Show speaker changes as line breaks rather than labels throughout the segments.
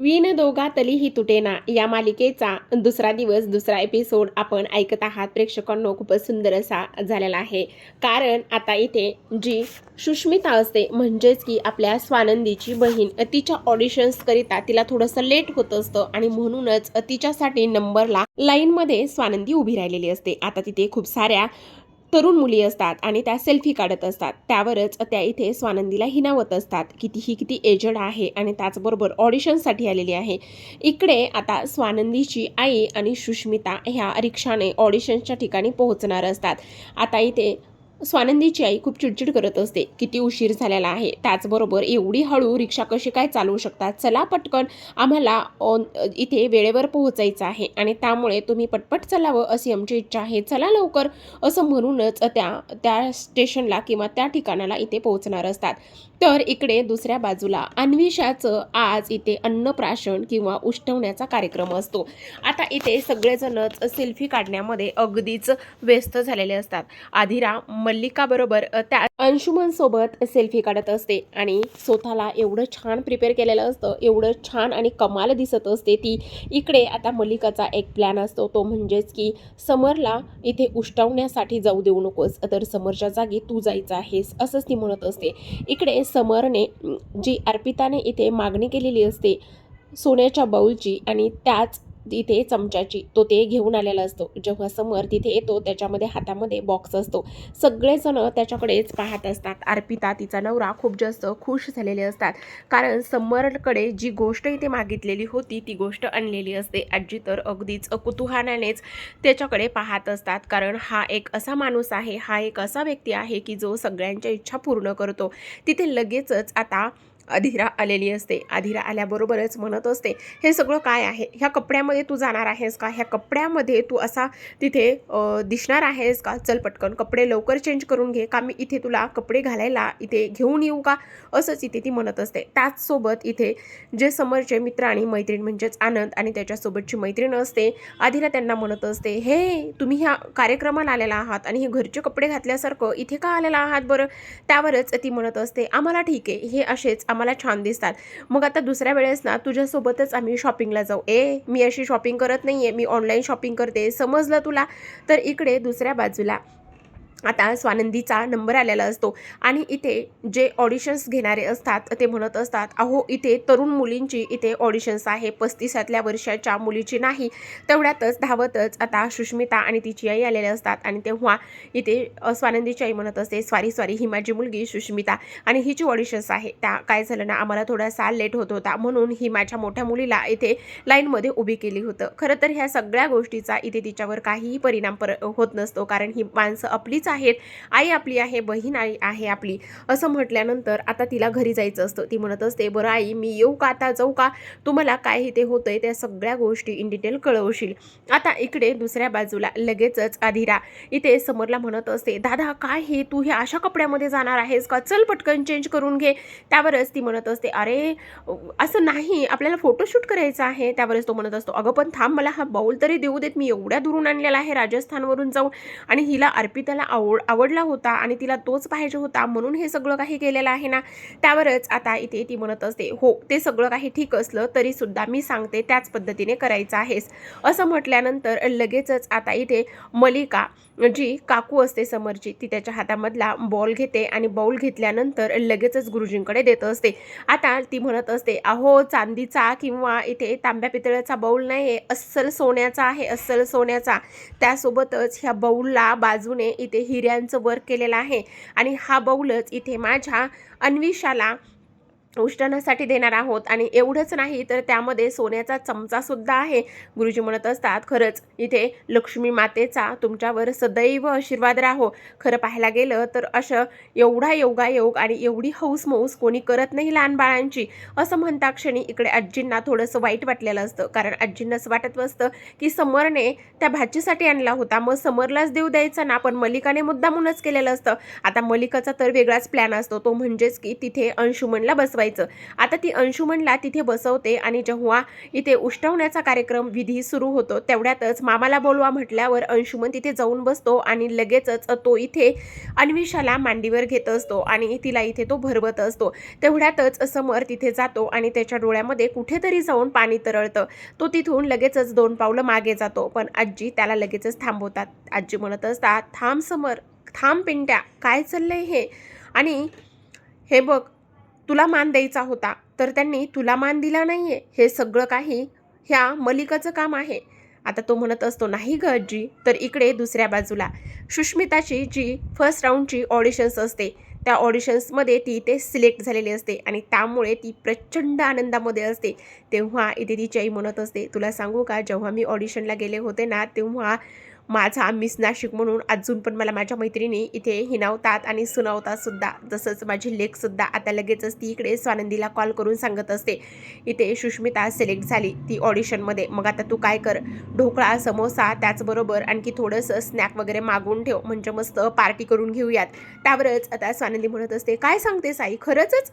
वीण दोघा तलीही तुटेना. या मालिकेचा दुसरा दिवस दुसरा एपिसोड आपण ऐकत आहात. प्रेक्षकांनो खूपच सुंदर असा झालेला आहे. कारण आता इथे जी सुष्मिता असते म्हणजेच की आपल्या स्वानंदीची बहीण तिच्या ऑडिशन्सकरिता तिला थोडंसं लेट होत असतं आणि म्हणूनच तिच्यासाठी नंबरला लाईनमध्ये स्वानंदी उभी राहिलेली असते. आता तिथे खूप साऱ्या तरुण मुली असतात आणि त्या सेल्फी काढत असतात. त्यावरच त्या इथे स्वानंदीला हिनावत असतात. किती ही किती एजड आहे आणि त्याचबरोबर ऑडिशनसाठी आलेली आहे. इकडे आता स्वानंदीची आई आणि सुष्मिता ह्या रिक्षाने ऑडिशनच्या ठिकाणी पोहोचणार असतात. आता इथे स्वानंदीची आई खूप चिडचिड करत असते. किती उशीर झालेला आहे. त्याचबरोबर एवढी हळू रिक्षा कशी काय चालवू शकतात? चला पटकन आम्हाला ऑन इथे वेळेवर पोहोचायचं आहे आणि त्यामुळे तुम्ही पटपट चलावं अशी आमची इच्छा आहे. चला लवकर. असं म्हणूनच त्या त्या स्टेशनला किंवा त्या ठिकाणाला इथे पोहोचणार असतात. तर इकडे दुसऱ्या बाजूला अन्विषाचं आज इथे अन्नप्राशन किंवा उष्टवण्याचा कार्यक्रम असतो. आता इथे सगळेजणच सेल्फी काढण्यामध्ये अगदीच व्यस्त झालेले असतात. आधिरा मल्लिकाबरोबर त्या अंशुमन सोबत सेल्फी काढत असते आणि स्वतःला एवढं छान प्रिपेअर केलेलं असतं एवढं छान आणि कमाल दिसत असते ती. इकडे आता मल्लिकाचा एक प्लॅन असतो तो म्हणजेच की समरला इथे उष्टवण्यासाठी जाऊ देऊ नकोस तर समरच्या जागी तू जायचं आहेस असंच ती म्हणत असते. इकडे समरने जी अर्पिताने इथे मागणी केलेली असते सोन्याच्या बाऊलची आणि त्याच इथे चमच्याची तो ते घेऊन आलेला असतो. जेव्हा समर तिथे येतो त्याच्यामध्ये हातामध्ये बॉक्स असतो. सगळेजण त्याच्याकडेच पाहत असतात. अर्पिता तिचा नवरा खूप जास्त खुश झालेले असतात. कारण समरकडे जी गोष्ट इथे मागितलेली होती ती गोष्ट आणलेली असते. आजी तर अगदीच कुतुहानानेच त्याच्याकडे पाहत असतात. कारण हा एक असा माणूस आहे हा एक असा व्यक्ती आहे की जो सगळ्यांच्या इच्छा पूर्ण करतो. तिथे लगेचच आता अधिरा आलेली असते. अधिरा आल्याबरोबरच म्हणत असते हे सगळं काय आहे? ह्या कपड्यामध्ये तू जाणार आहेस का? ह्या कपड्यामध्ये तू असा तिथे दिसणार आहेस का? चल पटकन कपडे लवकर चेंज करून घे का मी इथे तुला कपडे घालायला इथे घेऊन येऊ का? असंच इथे ती म्हणत असते. त्याचसोबत इथे जे समोरचे मित्र आणि मैत्रीण म्हणजेच आनंद आणि त्याच्यासोबतची मैत्रीण असते अधिरा त्यांना म्हणत असते हे तुम्ही ह्या कार्यक्रमाला आलेला आहात आणि हे घरचे कपडे घातल्यासारखं इथे का आलेला आहात बरं? त्यावरच ती म्हणत असते आम्हाला ठीक आहे. हे असेच आम्हाला छान दिसतात. मग आता दुसऱ्या वेळेस ना तुझ्यासोबतच आम्ही शॉपिंगला जाऊ. ए मी अशी शॉपिंग करत नाही आहे मी ऑनलाईन शॉपिंग करते. समजलं तुला? तर इकडे दुसऱ्या बाजूला. आता स्वानंदीचा नंबर आलेला असतो. आणि इथे जे ऑडिशन्स घेणारे असतात ते म्हणत असतात अहो इथे तरुण मुलींची इथे ऑडिशन्स आहे. पस्तीसातल्या वर्षाच्या मुलीची नाही. तेवढ्यातच धावतच आता सुष्मिता आणि तिची आई आलेले असतात. आणि तेव्हा इथे स्वानंदीची आई म्हणत असते स्वारी स्वारी ही माझी मुलगी सुष्मिता आणि हिची ऑडिशन्स आहे. त्या काय झालं ना आम्हाला थोडासा लेट होत होता. म्हणून ही माझ्या मोठ्या मुलीला इथे लाईनमध्ये उभी केली होतं. खरं तर ह्या सगळ्या गोष्टीचा इथे तिच्यावर काहीही परिणाम पर होत नसतो. कारण ही माणसं आपलीच आहेत. आई आपली आहे बहीण आई आहे आपली. असं म्हटल्यानंतर आता तिला घरी जायचं असतं. ती म्हणत असते बरं आई मी येऊ का आता? जाऊ का? तुम्हाला काय इथे होतंय त्या सगळ्या गोष्टी इन डिटेल कळवशील. आता इकडे दुसऱ्या बाजूला लगेचच अधिरा इथे समरला म्हणत असते दादा काय हे? तू हे अशा कपड्यामध्ये जाणार आहेस का? चल पटकन चेंज करून घे. त्यावरच ती म्हणत असते अरे असं नाही. आपल्याला फोटोशूट करायचं आहे. त्यावरच तो म्हणत असतो अगं पण थांब मला हा बाऊल तरी देऊ देत. मी एवढ्या दुरून आणलेला आहे राजस्थानवरून जाऊन. आणि हिला अर्पिताला आवड आवडला होता आणि तिला तोच पाहिजे होता म्हणून हे सगळं काही केलेलं आहे ना? त्यावरच आता इथे ती म्हणत असते हो ते सगळं काही ठीक असलं तरी सुद्धा मी सांगते त्याच पद्धतीने करायचं आहेस. असं म्हटल्यानंतर लगेचच आता इथे मलिका जी काकू असते समरची ती त्याच्या हातामधला बॉल घेते आणि बॉल घेतल्यानंतर लगेचच गुरुजींकडे देत असते. आता ती म्हणत असते अहो चांदीचा किंवा इथे तांब्या पितळाचा बाऊल नाही आहे अस्सल सोन्याचा आहे अस्सल सोन्याचा. त्यासोबतच ह्या बाऊलला बाजूने इथे हिऱ्यांचं वर्क केलेलं आहे. आणि हा बाऊलच इथे माझ्या अन्विषाला उष्टनासाठी देणार आहोत आणि एवढंच नाही तर त्यामध्ये सोन्याचा चमचासुद्धा आहे. गुरुजी म्हणत असतात खरंच इथे लक्ष्मी मातेचा तुमच्यावर सदैव आशीर्वाद राहो. खरं पाहायला गेलं तर असं एवढा योगायोग आणि एवढी हौस मौस कोणी करत नाही लहान बाळांची असं म्हणता क्षणी इकडे आजींना थोडंसं वाईट वाटलेलं असतं. कारण आजींना असं वाटत असतं की समरने त्या भाजीसाठी आणला होता. मग समरलाच देऊ द्यायचा ना? पण मलिकाने मुद्दामूनच केलेलं असतं. आता मलिकाचा तर वेगळाच प्लॅन असतो. तो म्हणजेच की तिथे अंशुमनला बसवा बसवायचं आता ती अंशुमनला तिथे बसवते आणि जेव्हा इथे उष्टवण्याचा कार्यक्रम विधी सुरू होतो तेवढ्यातच मामाला बोलवा म्हटल्यावर अंशुमन तिथे जाऊन बसतो आणि लगेचच तो इथे अन्विषाला मांडीवर घेत असतो आणि तिला इथे तो भरवत असतो. तेवढ्यातच समर तिथे जातो आणि त्याच्या डोळ्यामध्ये कुठेतरी जाऊन पाणी तरळतं. तो तिथून लगेचच दोन पावलं मागे जातो पण आजी त्याला लगेचच थांबवतात. आजी म्हणत असतात थांब समर थांब पिंट्या काय चाललंय हे? आणि हे बघ तुला मान द्यायचा होता तर त्यांनी तुला मान दिला नाही आहे हे सगळं काही ह्या मलिकाचं काम आहे. आता तो म्हणत असतो नाही ग आजी तर इकडे दुसऱ्या बाजूला. सुष्मिताची जी फर्स्ट राऊंडची ऑडिशन्स असते त्या ऑडिशन्समध्ये ती इथे सिलेक्ट झालेली असते आणि त्यामुळे ती प्रचंड आनंदामध्ये असते. तेव्हा इथे तिची आई म्हणत असते तुला सांगू का जेव्हा मी ऑडिशनला गेले होते ना तेव्हा माझा मिस नाशिक म्हणून अजून पण मला माझ्या मैत्रिणी इथे हिनावतात आणि सुनावतात सुद्धा. जसंच माझी लेखसुद्धा आता लगेचच ती इकडे स्वानंदीला कॉल करून सांगत असते. इथे सुष्मिता सिलेक्ट झाली ती ऑडिशनमध्ये मग आता तू काय कर? ढोकळा समोसा त्याचबरोबर आणखी थोडंसं स्नॅक वगैरे मागून ठेव. म्हणजे मस्त पार्टी करून घेऊयात. त्यावरच आता स्वानंदी म्हणत असते काय सांगते साई खरंचच?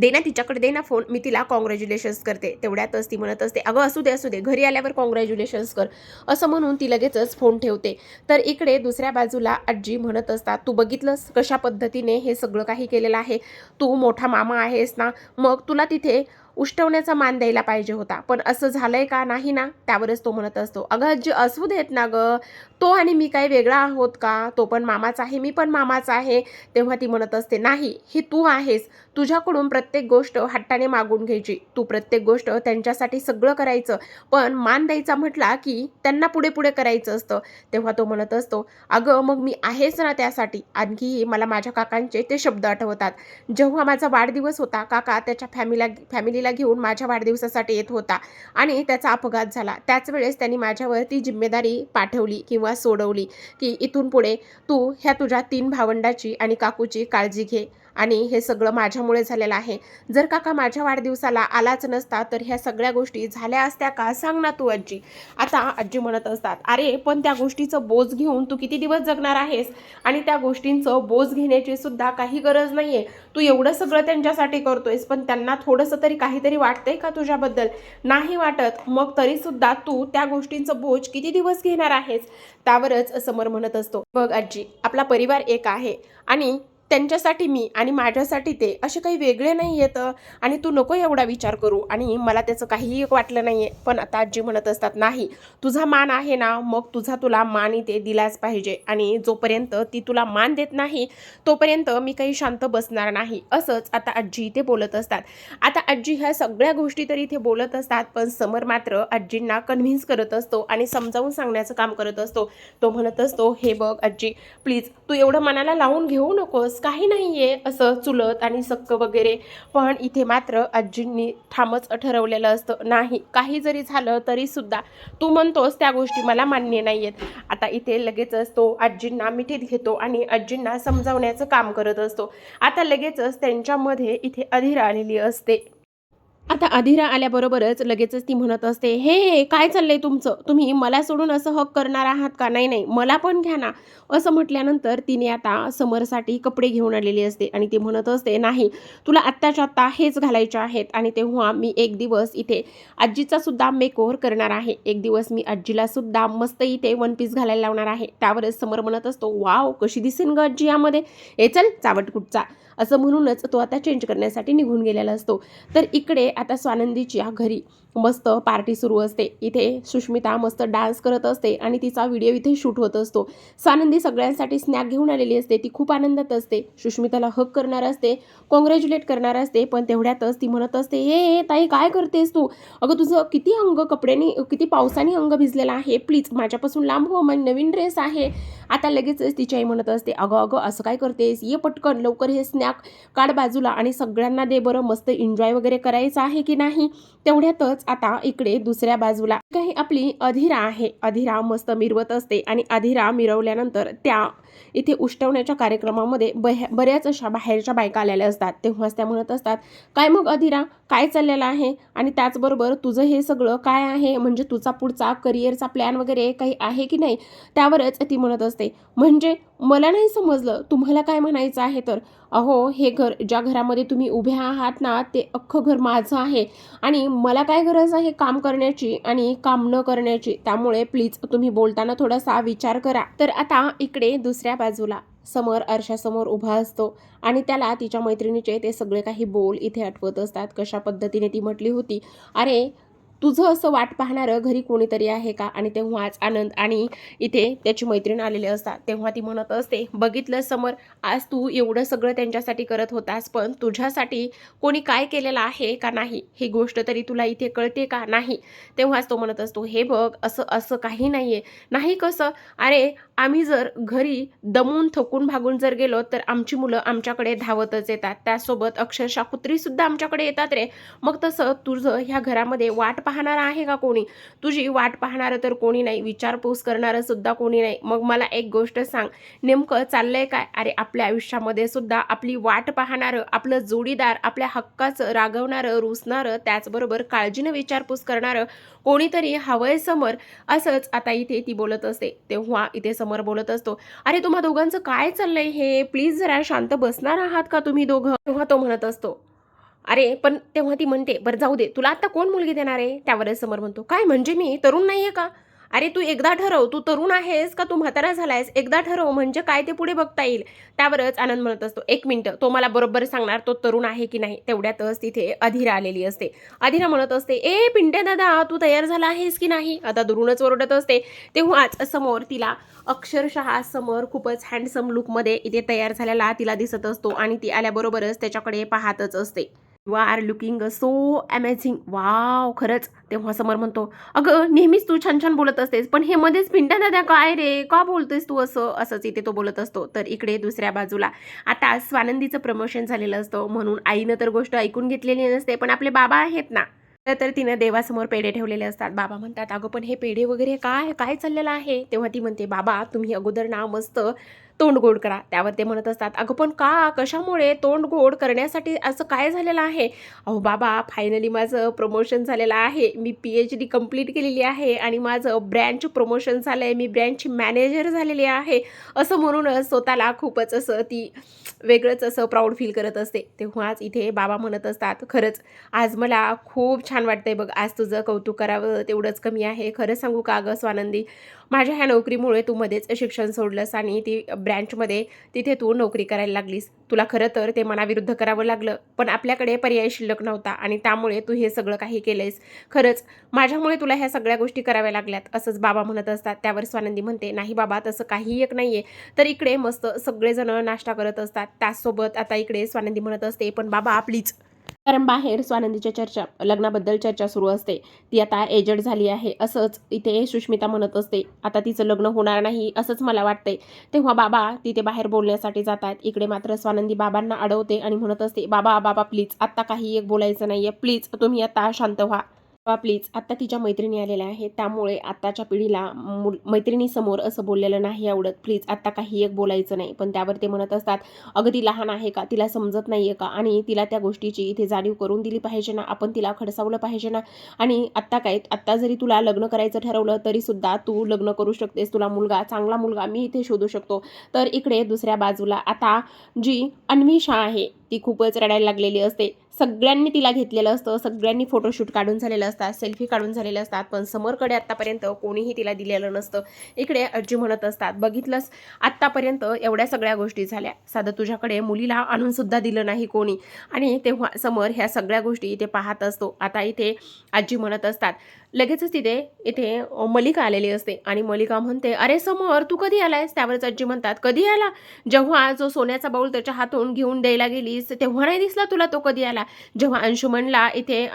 दे ना तिच्याकडे दे ना फोन मी तिला कॉंग्रॅच्युलेशन्स करते. तेवढ्यातच ती म्हणत असते अगं असू दे असू दे घरी आल्यावर कॉंग्रॅच्युलेशन्स कर. असं म्हणून ती लगेचच फोन ठेवते. तर इकडे दुसऱ्या बाजूला आजी म्हणत असतात तू बघितलंस कशा पद्धतीने हे सगळं काही केलेलं आहे? तू मोठा मामा आहेस ना? मग तुला तिथे उष्टवण्याचा मान द्यायला पाहिजे होता. पण असं झालंय का? नाही ना. त्यावरच तो म्हणत असतो अगं जे असू देत ना गं. तो आणि मी काही वेगळा आहोत का? तो पण मामाच आहे मी पण मामाच आहे. तेव्हा ती म्हणत असते नाही ही तू आहेस. तुझ्याकडून प्रत्येक गोष्ट हट्टाने मागून घ्यायची. तू प्रत्येक गोष्ट त्यांच्यासाठी सगळं करायचं. पण मान द्यायचा म्हटला की त्यांना पुढे पुढे करायचं असतं. तेव्हा तो म्हणत असतो अगं मग मी आहेच ना त्यासाठी. आणखी मला माझ्या काकांचे ते शब्द आठवतात. जेव्हा माझा वाढदिवस होता काका त्याच्या फॅमिला फॅमिलीला घेऊन माझ्या वाढदिवसासाठी येत होता आणि त्याचा अपघात झाला. त्याच वेळेस त्यांनी माझ्यावरती जिम्मेदारी पाठवली किंवा सोडवली की इथून पुढे तू ह्या तुझ्या तीन भावंडाची आणि काकूची काळजी घे. आणि हे सगळं माझ्यामुळे झालेलं आहे. जर काका माझ्या वाढदिवसाला आलाच नसता तर ह्या सगळ्या गोष्टी झाल्या असत्या का? सांग ना तू आजी. आता आजी म्हणत असतात अरे पण त्या गोष्टीचं बोज घेऊन तू किती दिवस जगणार आहेस? आणि त्या गोष्टींचं बोज घेण्याची सुद्धा काही गरज नाहीये. तू एवढं सगळं त्यांच्यासाठी करतोयस पण त्यांना थोडंसं तरी काहीतरी वाटतंय का तुझ्याबद्दल? नाही वाटत. मग तरीसुद्धा तू त्या गोष्टींचं बोज किती दिवस घेणार आहेस? त्यावरच समर म्हणत असतो. बघ आजी आपला परिवार एक आहे आणि त्यांच्यासाठी मी आणि माझ्यासाठी ते असे काही वेगळे नाही येतं आणि तू नको एवढा विचार करू. आणि मला त्याचं काहीही वाटलं नाही आहे पण आता आजी म्हणत असतात नाही तुझा मान आहे ना मग तुझा तुला मान इथे दिलाच पाहिजे. आणि जोपर्यंत ती तुला मान देत नाही तोपर्यंत मी काही शांत बसणार नाही. असंच आता आजी इथे बोलत असतात. आता आजी ह्या सगळ्या गोष्टी तर इथे बोलत असतात पण समर मात्र आजींना कन्व्हिन्स करत असतो आणि समजावून सांगण्याचं काम करत असतो. तो म्हणत असतो हे बघ आजी प्लीज तू एवढं मनाला लावून घेऊ नकोस. काही नाही आहे असं चुलत आणि सक्क वगैरे. पण इथे मात्र आजींनी ठामच ठरवलेलं असतं. नाही काही जरी झालं तरीसुद्धा तू म्हणतोस त्या गोष्टी मला मान्य नाही आहेत आता इथे लगेचच तो आजींना मिठीत घेतो आणि आजींना समजावण्याचं काम करत असतो. आता लगेचच त्यांच्यामध्ये इथे अधीर आलेली असते. आता अधिरा आल्याबरोबरच लगेचच ती म्हणत असते हे हे काय चाललंय तुमचं? तुम्ही मला सोडून असं हक करणार आहात का? नाही नाही मला पण घ्या ना. असं म्हटल्यानंतर तिने आता समरसाठी कपडे घेऊन आलेली असते आणि ती म्हणत असते नाही तुला आत्ताच्या आत्ता हेच घालायचे आहेत आणि तेव्हा मी एक दिवस इथे आजीचा सुद्धा मेकओव्हर करणार आहे. एक दिवस मी आजीला सुद्धा मस्त इथे वन पीस घालायला लावणार आहे. त्यावरच समर म्हणत असतो वाव कशी दिसेन ग आजी यामध्ये? ए चल चावट कुठचा असं म्हणूनच तो आता चेंज करण्यासाठी निघून गेलेला असतो. तर इकडे आता स्वानंदीच्या घरी मस्त पार्टी सुरू असते. इथे सुष्मिता मस्त डान्स करत असते आणि तिचा व्हिडिओ इथे शूट होत असतो. सानंदी सगळ्यांसाठी स्नॅक घेऊन आलेली असते. ती खूप आनंदात असते. सुष्मिताला हक करणार असते. कॉंग्रॅच्युलेट करणार असते. पण तेवढ्यातच ती म्हणत असते हे ताई काय करतेस तू? अगं तुझं किती अंग कपड्याने किती पावसाने अंग भिजलेला आहे. प्लीज माझ्यापासून लांब हो. मग नवीन ड्रेस आहे. आता लगेचच तिची आई म्हणत असते अगं अगं असं काय करतेस? ये पटकन. लवकर हे स्नॅक काढ बाजूला आणि सगळ्यांना दे बरं. मस्त एन्जॉय वगैरे करायचं आहे की नाही? तेवढ्यातच आता इकडे दुसऱ्या बाजूला. काही आपली अधिरा आहे. अधिरा मस्त मिरवत असते आणि अधिरा मिरवल्यानंतर त्या इथे उष्टवण्याच्या कार्यक्रमामध्ये बऱ्याच अशा बाहेरच्या बायका आलेल्या असतात. तेव्हाच त्या म्हणत असतात काय मग अधिरा? काय चाललेलं आहे? आणि त्याचबरोबर तुझं हे सगळं काय आहे? म्हणजे तुझा पुढचा करिअरचा प्लॅन वगैरे काही आहे की नाही? त्यावरच ती म्हणत असते. म्हणजे मला नाही समजलं. तुम्हाला काय म्हणायचं आहे तर? अहो हे घर ज्या घरामध्ये तुम्ही उभ्या आहात ना ते अख्खं घर माझं आहे. आणि मला काय गरज आहे काम करण्याची आणि काम न करण्याची? त्यामुळे प्लीज तुम्ही बोलताना थोडासा विचार करा. तर आता इकडे दुसऱ्या बाजूला समोर आरशासमोर उभा असतो. आणि त्याला तिच्या मैत्रिणीचे ते सगळे काही बोल इथे आठवत असतात. कशा पद्धतीने ती म्हटली होती? अरे तुझं असं वाट पाहणारं घरी कोणीतरी आहे का? आणि तेव्हाच आनंद आणि इथे त्याची मैत्रीण आलेले असतात. तेव्हा ती म्हणत असते बघितलं समोर आज तू एवढं सगळं त्यांच्यासाठी करत होतास पण तुझ्यासाठी कोणी काय केलेलं आहे का नाही? ही गोष्ट तरी तुला इथे कळते का नाही? तेव्हाच तो म्हणत असतो हे बघ असं असं काही नाही आहे नाही कसं? अरे आम्ही जर घरी दमून थकून भागून जर गेलो तर आमची मुलं आमच्याकडे धावतच येतात. त्यासोबत अक्षरशः कुत्रीसुद्धा आमच्याकडे येतात रे. मग तसं तुझं ह्या घरामध्ये वाट पाहणार आहे का कोणी? तुझी वाट पाहणारं तर कोणी नाही. विचारपूस करणारं सुद्धा कोणी नाही. मग मला एक गोष्ट सांग. नेमकं चाललंय काय? अरे आपल्या आयुष्यामध्ये सुद्धा आपली वाट पाहणारं आपलं जोडीदार आपल्या हक्काचं रागवणारं रुसणारं त्याचबरोबर काळजीनं विचारपूस करणारं कोणीतरी हवंय समोर असंच आता इथे ती बोलत असते. तेव्हा इथे समोर बोलत असतो अरे तुम्हा दोघांचं काय चाललंय हे? प्लीज जरा शांत बसणार आहात का तुम्ही दोघं? तेव्हा तो म्हणत असतो अरे पण तेव्हा ती म्हणते बरं जाऊ दे तुला आता कोण मुलगी देणार आहे? त्यावरच समोर म्हणतो काय म्हणजे मी तरुण नाही आहे का? अरे तू एकदा ठरव तू तरुण आहेस का? तू म्हातारा झालायस एकदा ठरव म्हणजे काय ते पुढे बघता येईल. त्यावरच आनंद म्हणत असतो एक मिनटं तो मला बरोबर सांगणार तो तरुण आहे की नाही? तेवढ्यातच तिथे अधिरा आलेली असते. अधिरा म्हणत असते ए पिंटे दादा तू तयार झाला आहेस की नाही? आता दुरूनच ओरडत असते. तेव्हाच समोर तिला अक्षरशः समोर खूपच हँडसम लुकमध्ये इथे तयार झालेला तिला दिसत असतो आणि ती आल्याबरोबरच त्याच्याकडे पाहतच असते. You are looking so amazing wow खरंच. तेव्हा समोर म्हणतो अगं नेहमीच तू छान छान बोलत असतेस पण हे मध्येच पिंट्या दादा काय रे? का बोलतोयस तू असं? असंच इथे तो बोलत असतो. तर इकडे दुसऱ्या बाजूला. आता स्वानंदीचं प्रमोशन झालेलं असतं म्हणून आईनं तर गोष्ट ऐकून घेतलेली नसते पण आपले बाबा आहेत ना. तर तिनं देवासमोर पेढे ठेवलेले असतात. बाबा म्हणतात अगं पण हे पेढे वगैरे काय? काय चाललेलं आहे? तेव्हा ती म्हणते बाबा तुम्ही अगोदर ना मस्त तोंड गोड करा. त्यावर ते म्हणत असतात अगं पण का? कशामुळे तोंड गोड करण्यासाठी असं काय झालेलं आहे? अहो बाबा फायनली माझं प्रमोशन झालेलं आहे. मी पी एच डी कंप्लीट केलेली आहे आणि माझं ब्रँच प्रमोशन झालं आहे मी ब्रँचची मॅनेजर झालेली आहे. असं म्हणूनच स्वतःला खूपच असं ती वेगळंच असं प्राऊड फील करत असते. तेव्हाच इथे बाबा म्हणत असतात खरंच आज मला खूप छान वाटतंय बघ. आज तुझं कौतुक करावं तेवढंच कमी आहे. खरं सांगू का गं स्वानंदी? माझ्या ह्या नोकरीमुळे तू मध्येच शिक्षण सोडलंस आणि ती ब्रँचमध्ये तिथे तू नोकरी करायला लागलीस. तुला खरं तर ते मनाविरुद्ध करावं लागलं. पण आपल्याकडे पर्याय शिल्लक नव्हता आणि त्यामुळे तू हे सगळं काही केलंयस. खरंच माझ्यामुळे तुला ह्या सगळ्या गोष्टी कराव्या लागल्यात असंच बाबा म्हणत असतात. त्यावर स्वानंदी म्हणते नाही बाबा तसं काही एक नाही आहे तर इकडे मस्त सगळेजण नाश्ता करत असतात. त्याचसोबत आता इकडे स्वानंदी म्हणत असते पण बाबा आपलीच कारण बाहेर स्वानंदीच्या चर्चा लग्नाबद्दल चर्चा सुरू असते. ती आता एजड झाली आहे. असंच इथे सुष्मिता म्हणत असते आता तिचं लग्न होणार नाही असंच मला वाटतंय तेव्हा बाबा तिथे बाहेर बोलण्यासाठी जातात. इकडे मात्र स्वानंदी बाबांना अडवते आणि म्हणत असते बाबा बाबा प्लीज आत्ता काही एक बोलायचं नाहीये. प्लीज तुम्ही आता शांत व्हा. बा प्लीज आत्ता तिच्या मैत्रिणी आलेल्या आहेत. त्यामुळे आत्ताच्या पिढीला मुल मैत्रिणीसमोर असं बोललेलं नाही आवडत. प्लीज आत्ता काही एक बोलायचं नाही. पण त्यावर ते म्हणत असतात अगं ती लहान आहे का? तिला समजत नाही आहे का? आणि तिला त्या गोष्टीची इथे जाणीव करून दिली पाहिजे ना? आपण तिला खडसावलं पाहिजे ना? आणि आत्ता काय? आत्ता जरी तुला लग्न करायचं ठरवलं तरीसुद्धा तू लग्न करू शकतेस. तुला मुलगा चांगला मुलगा मी इथे शोधू शकतो. तर इकडे दुसऱ्या बाजूला आता जी अन्विषा आहे ती खूपच रडायला लागलेली असते. सगळ्यांनी तिला घेतलेलं असतं सगळ्यांनी फोटोशूट काढून झालेलं असतात सेल्फी काढून झालेले असतात पण समोरकडे आत्तापर्यंत कोणीही तिला दिलेलं नसतं. इकडे आजी म्हणत असतात बघितलंस आत्तापर्यंत एवढ्या सगळ्या गोष्टी झाल्या. साधं तुझ्याकडे मुलीला आणूनसुद्धा दिलं नाही कोणी. आणि तेव्हा समोर ह्या सगळ्या गोष्टी इथे पाहत असतो. आता इथे आजी म्हणत असतात लगेचच तिथे इथे मलिका आलेली असते. आणि मलिका म्हणते अरे समोर तू कधी आलायस? त्यावरच आजी म्हणतात कधी आला? जेव्हा जो सोन्याचा बाऊल त्याच्या हातून घेऊन द्यायला गेलीस तेव्हा नाही दिसला तुला तो कधी आला? जेव्हा अंशुमनला इथे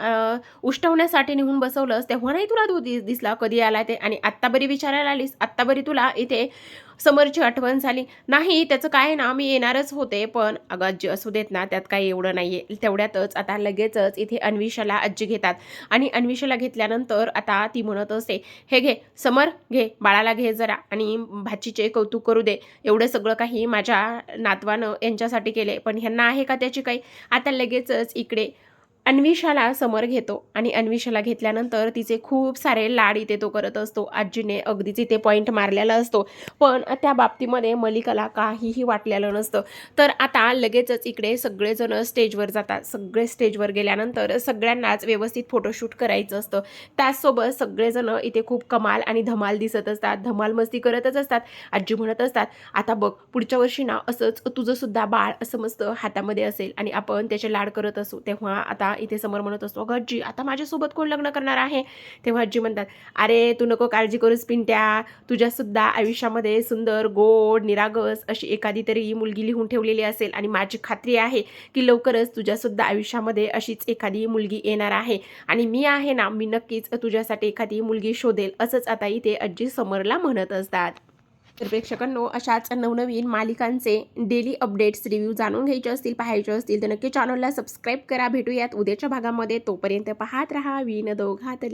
उष्टवण्यासाठी नेऊन बसवलंस तेव्हा नाही तुला तो दिसला? कधी आला ते? आणि आत्ता बरी विचारायला आलीस आत्ता बरी तुला इथे समोरची आठवण झाली. नाही त्याचं काय ना मी येणारच होते पण अगं आजी असू देत ना त्यात काही एवढं नाही आहे तेवढ्यातच आता लगेचच इथे अन्विषाला आजी घेतात. आणि अन्विषाला घेतल्यानंतर आता ती म्हणत असते हे घे समर घे बाळाला घे जरा आणि भाचीचे कौतुक करू दे. एवढं सगळं काही माझ्या नातवानं यांच्यासाठी केले पण ह्यांना आहे का त्याची काही? आता लगेचच इकडे अन्विषाला समोर घेतो आणि अन्विषाला घेतल्यानंतर तिचे खूप सारे लाड इथे तो करत असतो. आजीने अगदीच इथे पॉईंट मारलेला असतो. पण त्या बाबतीमध्ये मलिकाला काहीही वाटलेलं नसतं. तर आता लगेचच इकडे सगळेजण स्टेजवर जातात. सगळे स्टेजवर गेल्यानंतर सगळ्यांनाच व्यवस्थित फोटोशूट करायचं असतं. त्याचसोबत सगळेजण इथे खूप कमाल आणि धमाल दिसत असतात. धमाल मस्ती करतच असतात. आजी म्हणत असतात आता बघ पुढच्या वर्षी ना असंच तुझंसुद्धा बाळ असं मस्त हातामध्ये असेल आणि आपण त्याचे लाड करत असू. तेव्हा आता इथे समोर म्हणत असतो अगं आजी आता माझ्यासोबत कोण लग्न करणार आहे? तेव्हा आजी म्हणतात अरे तू नको काळजी करूस पिंट्या. तुझ्यासुद्धा आयुष्यामध्ये सुंदर गोड निरागस अशी एखादी तरी मुलगी लिहून ठेवलेली असेल आणि माझी खात्री आहे की लवकरच तुझ्यासुद्धा आयुष्यामध्ये अशीच एखादी मुलगी येणार आहे. आणि मी आहे ना मी नक्कीच तुझ्यासाठी एखादी मुलगी शोधेल असंच आता इथे आजी समरला म्हणत असतात. तर प्रेक्षकांनो अशाच नवनवीन मालिकांचे डेली अपडेट्स रिव्ह्यू जाणून घ्यायचे असतील पाहायचे असतील तर नक्की चॅनलला सबस्क्राईब करा. भेटूयात उद्याच्या भागामध्ये. तोपर्यंत पाहत राहा. विन दोघातली.